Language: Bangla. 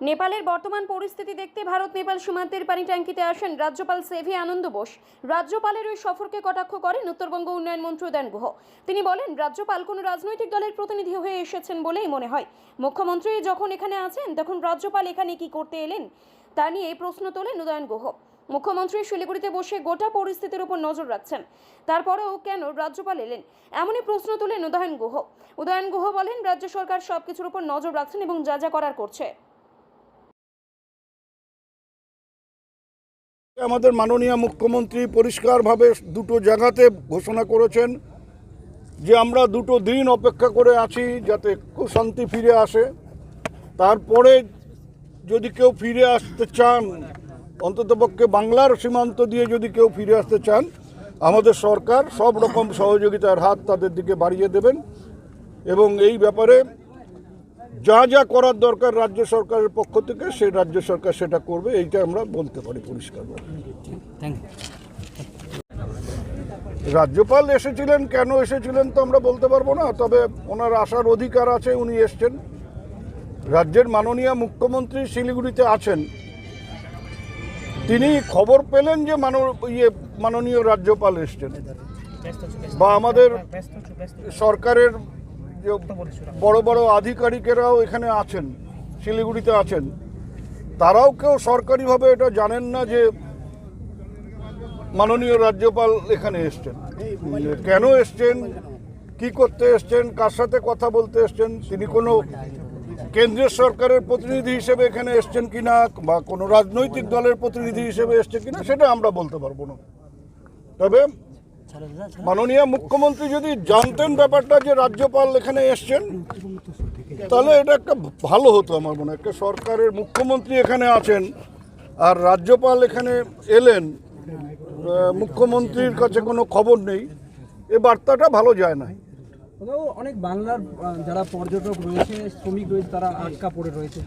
নেপালের বর্তমান পরিস্থিতি দেখতে ভারত, নেপাল সীমান্তের পানি ট্যাঙ্কিতে আসেন রাজ্যপাল সেভি আনন্দ বোস। রাজ্যপালের ওই সফরকে কটাক্ষ করেন উত্তরবঙ্গ উন্নয়ন মন্ত্রী উদয়ন গুহ। তিনি বলেন, রাজ্যপাল কোনো রাজনৈতিক দলের প্রতিনিধি হয়ে এসেছেন বলেই মনে হয়। মুখ্যমন্ত্রী যখন এখানে আছেন, তখন রাজ্যপাল এখানে কি করতে এলেন, তা নিয়ে প্রশ্ন তোলেন উদয়ন গুহ। মুখ্যমন্ত্রী শিলিগুড়িতে বসে গোটা পরিস্থিতির উপর নজর রাখছেন। তারপরেও কেন রাজ্যপাল এলেন, এমনই প্রশ্ন তোলেন উদয়ন গুহ। উদয়ন গুহ বলেন, রাজ্য সরকার সবকিছুর উপর নজর রাখছেন এবং যা যা করার করছে। আমাদের মাননীয় মুখ্যমন্ত্রী পরিষ্কারভাবে দুটো জায়গাতে ঘোষণা করেছেন যে আমরা দুটো দিন অপেক্ষা করে আছি যাতে শান্তি ফিরে আসে। তারপরে যদি কেউ ফিরে আসতে চান, অন্ততপক্ষে বাংলার সীমান্ত দিয়ে যদি কেউ ফিরে আসতে চান, আমাদের সরকার সব রকম সহযোগিতার হাত তাদের দিকে বাড়িয়ে দেবেন এবং এই ব্যাপারে যা যা করার দরকার রাজ্য সরকারের পক্ষ থেকে সেই রাজ্য সরকার সেটা করবে এইটা আমরা বলতে পারি ইউ রাজ্যপাল এসেছিলেন কেন এসেছিলেন তো আমরা বলতে পারব না তবে ওনার আসার অধিকার আছে উনি এসছেন। রাজ্যের মাননীয় মুখ্যমন্ত্রী শিলিগুড়িতে আছেন। তিনি খবর পেলেন যে মানো ইয়ে মাননীয় রাজ্যপাল এসছেন। বা আমাদের সরকারের যে বড় বড় আধিকারিকেরাও এখানে আছেন, শিলিগুড়িতে আছেন। তারাও কেউ সরকারিভাবে এটা জানেন না যে মাননীয় রাজ্যপাল এখানে এসছেন। কেন এসছেন, কি করতে এসছেন, কার সাথে কথা বলতে এসছেন, তিনি কোনো কেন্দ্রীয় সরকারের প্রতিনিধি হিসেবে এখানে এসছেন কিনা, বা কোনো রাজনৈতিক দলের প্রতিনিধি হিসেবে এসছেন কিনা, সেটা আমরা বলতে পারব না। তবে মাননীয় মুখ্যমন্ত্রী যদি জানতেন ব্যাপারটা যে রাজ্যপাল এখানে এসছেন তাহলে এটা একটা ভালো হতো আমার মনে হয়। একটা সরকারের মুখ্যমন্ত্রী এখানে আছেন আর রাজ্যপাল এখানে এলেন মুখ্যমন্ত্রীর কাছে কোনো খবর নেই এ বার্তাটা ভালো যায় না। অনেক বাংলার যারা পর্যটক রয়েছে শ্রমিক রয়েছে তারা আটকা পড়ে রয়েছে